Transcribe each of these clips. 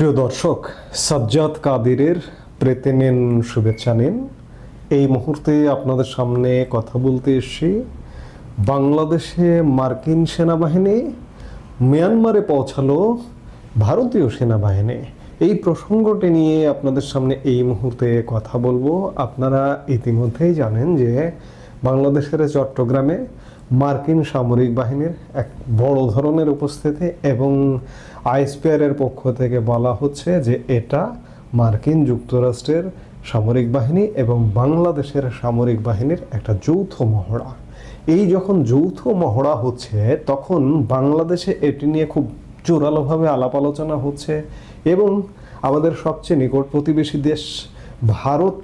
প্রিয় দর্শক, সাজ্জাদ কাদিরের প্রেতে নিন, শুভেচ্ছা নিন। এই মুহূর্তে আপনাদের সামনে কথা বলতে এসেছি বাংলাদেশে মার্কিন সেনাবাহিনী মিয়ানমারে পৌঁছালো ভারতীয় সেনাবাহিনী। এই প্রসঙ্গটি নিয়ে আপনাদের সামনে এই মুহূর্তে কথা বলব। আপনারা ইতিমধ্যেই জানেন যে বাংলাদেশের চট্টগ্রামে মার্কিন সামরিক বাহিনীর এক বড় ধরনের উপস্থিতি এবং আইএসপিআরের পক্ষ থেকে বলা হচ্ছে যে এটা মার্কিন যুক্তরাষ্ট্রের সামরিক বাহিনী এবং বাংলাদেশের সামরিক বাহিনীর একটা যৌথ মহড়া। এই যখন যৌথ মহড়া হচ্ছে, তখন বাংলাদেশে এটি নিয়ে খুব জোরালোভাবে আলাপ আলোচনা হচ্ছে এবং আমাদের সবচেয়ে নিকট প্রতিবেশী দেশ ভারত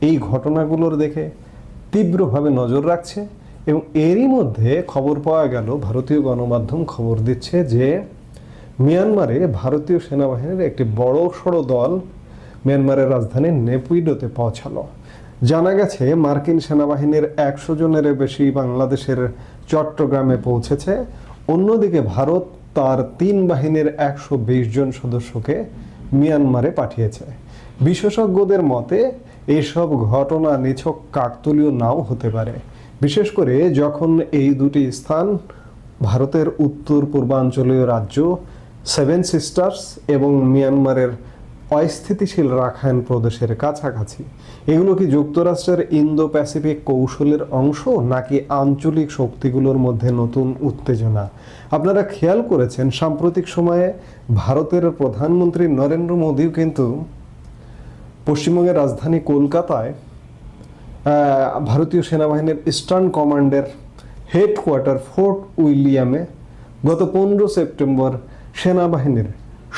এই ঘটনাগুলোর দেখে তীব্রভাবে নজর রাখছে এবং এরই মধ্যে খবর পাওয়া গেল, ভারতীয় গণমাধ্যম খবর দিচ্ছে যে মিয়ানমারে ভারতীয় সেনাবাহিনীর একটি বড় সড়ো দল মিয়ানমারের রাজধানী নেপুইডোতে পৌঁছালো। জানা গেছে, মার্কিন সেনাবাহিনীর একশো জনের বেশি বাংলাদেশের চট্টগ্রামে পৌঁছেছে। অন্যদিকে ভারত তার তিন বাহিনীর একশো বিশ জন সদস্যকে মিয়ানমারে পাঠিয়েছে। বিশেষজ্ঞদের মতে এইসব ঘটনা নিছক কাকতলীয় নাও হতে পারে। বিশেষ করে যখন এই দুটি স্থান ভারতের উত্তর পূর্বাঞ্চলীয় রাজ্য সেভেন সিস্টার্স এবং মিয়ানমারের অস্থিতিশীল রাখাইন প্রদেশের কাছাকাছি। এগুলো কি যুক্তরাষ্ট্রের ইন্দো প্যাসিফিক কৌশলের অংশ, নাকি আঞ্চলিক শক্তিগুলোর মধ্যে নতুন উত্তেজনা? আপনারা খেয়াল করেছেন, সাম্প্রতিক সময়ে ভারতের প্রধানমন্ত্রী নরেন্দ্র মোদীও কিন্তু পশ্চিমবঙ্গের রাজধানী কলকাতায় ভারতীয় সেনাবাহিনীর ইস্টার্ন কমান্ডের হেডকোয়ার্টার ফোর্ট উইলিয়ামে গত পনেরো সেপ্টেম্বর সেনাবাহিনীর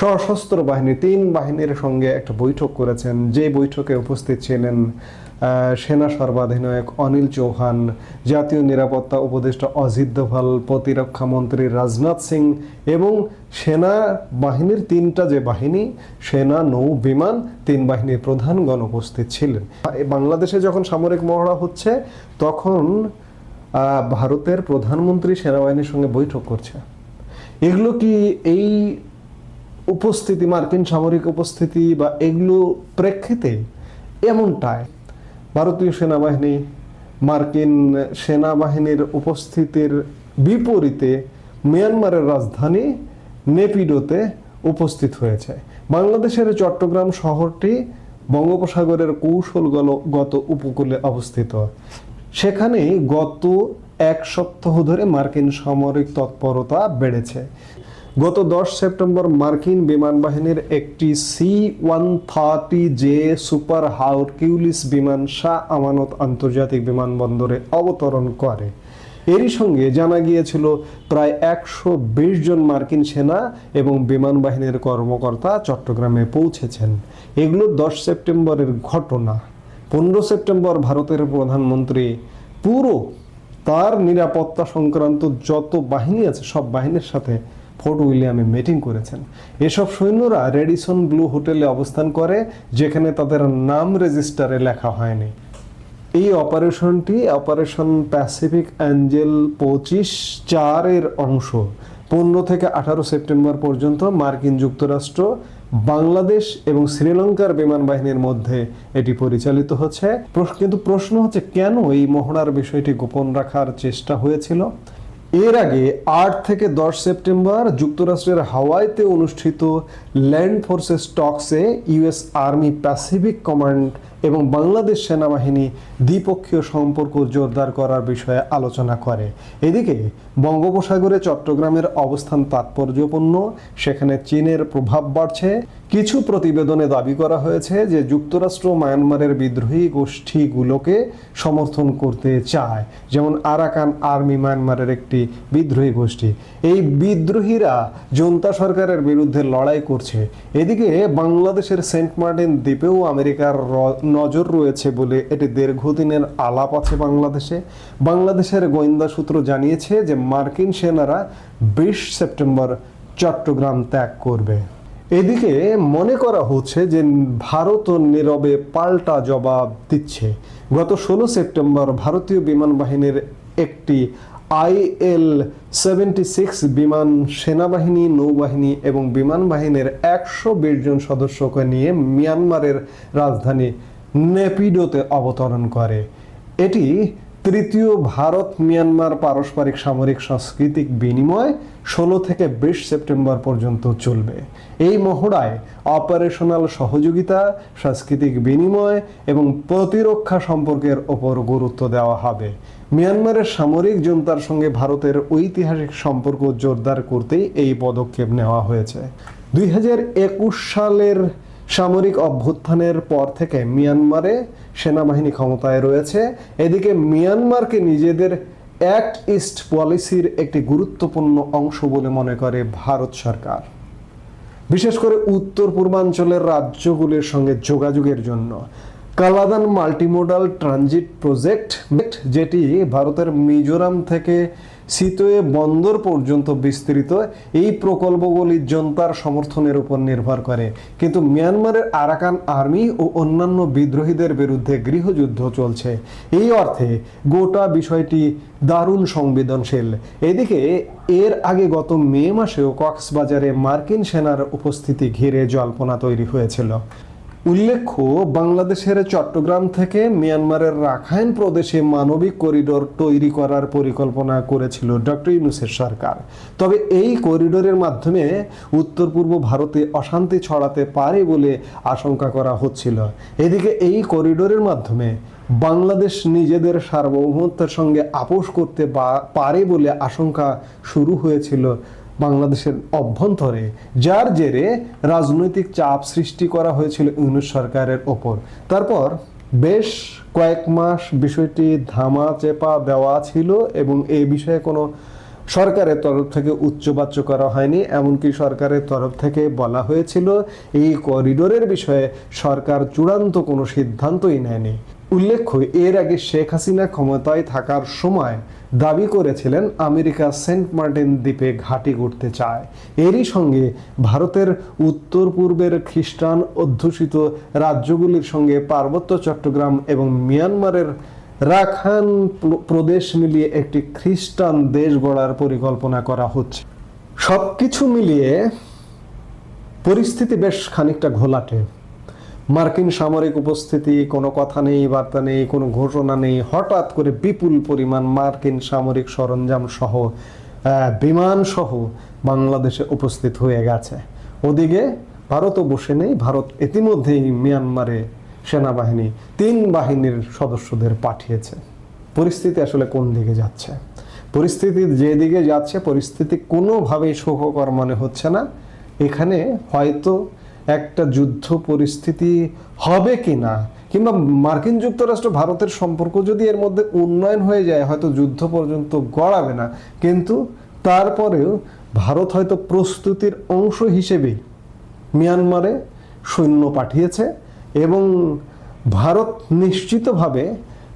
সশস্ত্র বাহিনী, তিন বাহিনীর সঙ্গে একটা বৈঠক করেছেন। যে বৈঠকে উপস্থিত ছিলেন সেনা সর্বাধিনায়ক অনিল চৌহান, জাতীয় নিরাপত্তা উপদেষ্টা অজিত দোভাল, প্রতিরক্ষা মন্ত্রী রাজনাথ সিং এবং সেনা বাহিনীর তিনটা যে বাহিনী, সেনা, নৌ, বিমান, তিন বাহিনীর প্রধানগণ উপস্থিত ছিলেন। বাংলাদেশে যখন সামরিক মহড়া হচ্ছে, তখন ভারতের প্রধানমন্ত্রী সেনাবাহিনীর সঙ্গে বৈঠক করছে। এগুলো কি এই উপস্থিতি, মার্কিন সামরিক উপস্থিতি বা এগুলো প্রেক্ষিতে এমনটায় ভারতীয় সেনাবাহিনী, মার্কিন সেনাবাহিনীর উপস্থিতির বিপরীতে মিয়ানমারের রাজধানী নেপিডোতে উপস্থিত হয়েছে। বাংলাদেশের চট্টগ্রাম শহরটি বঙ্গোপসাগরের কৌশলগত উপকূলে অবস্থিত। সেখানে গত এক সপ্তাহ ধরে মার্কিন সামরিক তৎপরতা বেড়েছে। গত দশ সেপ্টেম্বর মার্কিন বিমান বাহিনীর একটি C one thirty J super Hercules বিমান শাহ আমানত আন্তর্জাতিক বিমানবন্দরে অবতরণ করে। এরই সঙ্গে জানা গিয়েছিল, প্রায় একশো বিশ জন মার্কিন সেনা এবং বিমান বাহিনীর কর্মকর্তা চট্টগ্রামে পৌঁছেছেন। এগুলো দশ সেপ্টেম্বরের ঘটনা। পনেরো সেপ্টেম্বর ভারতের প্রধানমন্ত্রী পুরো তার নিরাপত্তা সংক্রান্ত যত বাহিনী আছে, সব বাহিনীর সাথে ফোর্ট উইলিয়ামে মিটিং করেছেন। এসব সৈন্যরা রেডিসন ব্লু হোটেলে অবস্থান করে, যেখানে তাদের নাম রেজিস্টারে লেখা হয়নি। এই অপারেশনটি অপারেশন প্যাসিফিক অ্যাঞ্জেল পঁচিশ চারের অংশ। পনেরো থেকে আঠারো সেপ্টেম্বর পর্যন্ত মার্কিন যুক্তরাষ্ট্র বাংলাদেশ এবং শ্রীলঙ্কার বিমান বাহিনীর মধ্যে এটি পরিচালিত হচ্ছে। কিন্তু প্রশ্ন হচ্ছে, কেন এই মহড়ার বিষয়টি গোপন রাখার চেষ্টা হয়েছিল? এর আগে আট থেকে দশ সেপ্টেম্বর যুক্তরাষ্ট্রের হাওয়াইতে অনুষ্ঠিত ল্যান্ড ফোর্সেস টক্সে ইউএস আর্মি প্যাসিফিক কমান্ড এবং বাংলাদেশ সেনাবাহিনী দ্বিপক্ষীয় সম্পর্ক জোরদার করার বিষয়ে আলোচনা করে। এদিকে, বঙ্গোপসাগরে চট্টগ্রামের অবস্থান তাৎপর্যপূর্ণ, সেখানে চীনের প্রভাব বাড়ছে। কিছু প্রতিবেদনে দাবি করা হয়েছে যে যুক্তরাষ্ট্র মায়ানমারের বিদ্রোহী গোষ্ঠীগুলোকে সমর্থন করতে চায়, যেমন আরাকান আর্মি মায়ানমারের একটি বিদ্রোহী গোষ্ঠী। এই বিদ্রোহীরা জনতা সরকারের বিরুদ্ধে লড়াই করছে। এদিকে বাংলাদেশের সেন্ট মার্টিন দ্বীপেও আমেরিকার নজর রয়েছে বলে এটি দীর্ঘদিনের আলাপ আছে বাংলাদেশে। বাংলাদেশের গোয়েন্দা সূত্র জানিয়েছে যে মার্কিন সেনারা বিশ সেপ্টেম্বর চট্টগ্রাম ত্যাগ করবে। এদিকে মনে করা হচ্ছে যে ভারত নীরবে পাল্টা জবাব দিচ্ছে। গত ষোলো সেপ্টেম্বর ভারতীয় বিমান বাহিনীর একটি আইএল সেভেন্টি সিক্স বিমান সেনাবাহিনী, নৌবাহিনী এবং বিমান বাহিনীর একশো বিশ জন সদস্যকে নিয়ে মিয়ানমারের রাজধানী নেপিডোতে অবতরণ করে। এটি তৃতীয় ভারত, মিয়ানমার পারস্পরিক সামরিক সাংস্কৃতিক বিনিময় ষোলো থেকে বিশ সেপ্টেম্বর পর্যন্ত চলবে। এই মহড়ায় অপারেশনাল সহযোগিতা, সাংস্কৃতিক বিনিময় এবং প্রতিরক্ষা সম্পর্কের ওপর গুরুত্ব দেওয়া হবে। মিয়ানমারের সামরিক জনতার সঙ্গে ভারতের ঐতিহাসিক সম্পর্ক জোরদার করতেই এই পদক্ষেপ নেওয়া হয়েছে। দুই হাজার একুশ সালের সামরিক অভ্যুত্থানের পর থেকে মিয়ানমারে সেনাবাহিনী ক্ষমতায় রয়েছে। এদিকে মিয়ানমারকে নিজেদের অ্যাক্ট ইস্ট পলিসির একটি গুরুত্বপূর্ণ অংশ বলে মনে করে ভারত সরকার। বিশেষ করে উত্তর পূর্বাঞ্চলের রাজ্যগুলির সঙ্গে যোগাযোগের জন্য। কালাদান মাল্টিমোডাল ট্রানজিট প্রজেক্ট যেটি ভারতের মিজোরাম থেকে সিতোয়ে বন্দর পর্যন্ত বিস্তৃত। এই প্রকল্পগুলি জনতার সমর্থনের উপর নির্ভর করে। কিন্তু মিয়ানমারের আরাকান আর্মি ও অন্যান্য বিদ্রোহীদের বিরুদ্ধে গৃহযুদ্ধ চলছে। এই অর্থে গোটা বিষয়টি দারুণ সংবেদনশীল। এদিকে, এর আগে গত মে মাসেও কক্সবাজারে মার্কিন সেনার উপস্থিতি ঘিরে জল্পনা তৈরি হয়েছিল। উল্লেখ্য, বাংলাদেশের চট্টগ্রাম থেকে মিয়ানমারের রাখাইন প্রদেশে মানবিক করিডোর তৈরি করার পরিকল্পনা করেছিল ডক্টর ইউনুসের সরকার। তবে এই করিডোরের মাধ্যমে উত্তর পূর্ব ভারতে অশান্তি ছড়াতে পারে বলে আশঙ্কা করা হচ্ছিল। এদিকে এই করিডোরের মাধ্যমে বাংলাদেশ নিজেদের সার্বভৌমত্বের সঙ্গে আপোষ করতে পারে বলে আশঙ্কা শুরু হয়েছিল বাংলাদেশের অভ্যন্তরে, যার জেরে রাজনৈতিক চাপ সৃষ্টি করা হয়েছিল ইউনুস সরকারের ওপর। তারপর বেশ কয়েক মাস বিষয়টি ধামা চেপা দেওয়া ছিল এবং এই বিষয়ে কোনো সরকারের তরফ থেকে উচ্চবাচ্য করা হয়নি। এমনকি সরকারের তরফ থেকে বলা হয়েছিল, এই করিডোরের বিষয়ে সরকার চূড়ান্ত কোনো সিদ্ধান্তই নেয়নি। উল্লেখ্য, এর আগে শেখ হাসিনা ক্ষমতায় থাকার সময় দাবি করেছিলেন আমেরিকা সেন্ট মার্টিন দ্বীপে ঘাঁটি করতে চায়। এরই সঙ্গে ভারতের উত্তর পূর্বের খ্রিস্টান অধ্যুষিত রাজ্যগুলির সঙ্গে পার্বত্য চট্টগ্রাম এবং মিয়ানমারের রাখান প্রদেশ মিলিয়ে একটি খ্রিস্টান দেশ গড়ার পরিকল্পনা করা হচ্ছে। সবকিছু মিলিয়ে পরিস্থিতি বেশ খানিকটা ঘোলাটে। মার্কিন সামরিক উপস্থিতি, কোনো কথা নেই, বার্তা নেই, কোনো ঘোষণা নেই। হঠাৎ করে বিপুল পরিমাণ মার্কিন সামরিক সরঞ্জাম সহ বিমান সহ বাংলাদেশে উপস্থিত হয়ে গেছে। ওদিকে ভারতও বসে নেই। ভারত ইতিমধ্যেই মিয়ানমারে সেনাবাহিনী তিন বাহিনীর সদস্যদের পাঠিয়েছে। পরিস্থিতি আসলে কোন দিকে যাচ্ছে? পরিস্থিতি যেদিকে যাচ্ছে, পরিস্থিতি কোনোভাবেই সুখকর মনে হচ্ছে না। এখানে হয়তো একটা যুদ্ধ পরিস্থিতি হবে কি না কিংবা মার্কিন যুক্তরাষ্ট্র ভারতের সম্পর্ক যদি এর মধ্যে উন্নয়ন হয়ে যায়, হয়তো যুদ্ধ পর্যন্ত গড়াবে না। কিন্তু তারপরেও ভারত হয়তো প্রস্তুতির অংশ হিসেবেই মিয়ানমারে সৈন্য পাঠিয়েছে এবং ভারত নিশ্চিতভাবে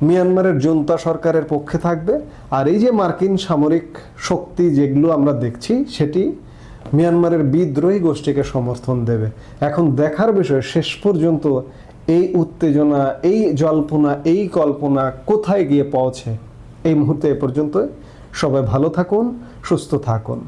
মিয়ানমারের জনতা সরকারের পক্ষে থাকবে। আর এই যে মার্কিন সামরিক শক্তি যেগুলো আমরা দেখছি, সেটি মিয়ানমারের বিদ্রোহী গোষ্ঠীকে সমর্থন দেবে। এখন দেখার বিষয়, শেষ পর্যন্ত এই উত্তেজনা, এই জল্পনা, এই কল্পনা কোথায় গিয়ে পৌঁছে? এই মুহূর্তে এ পর্যন্ত সবাই ভালো থাকুন, সুস্থ থাকুন।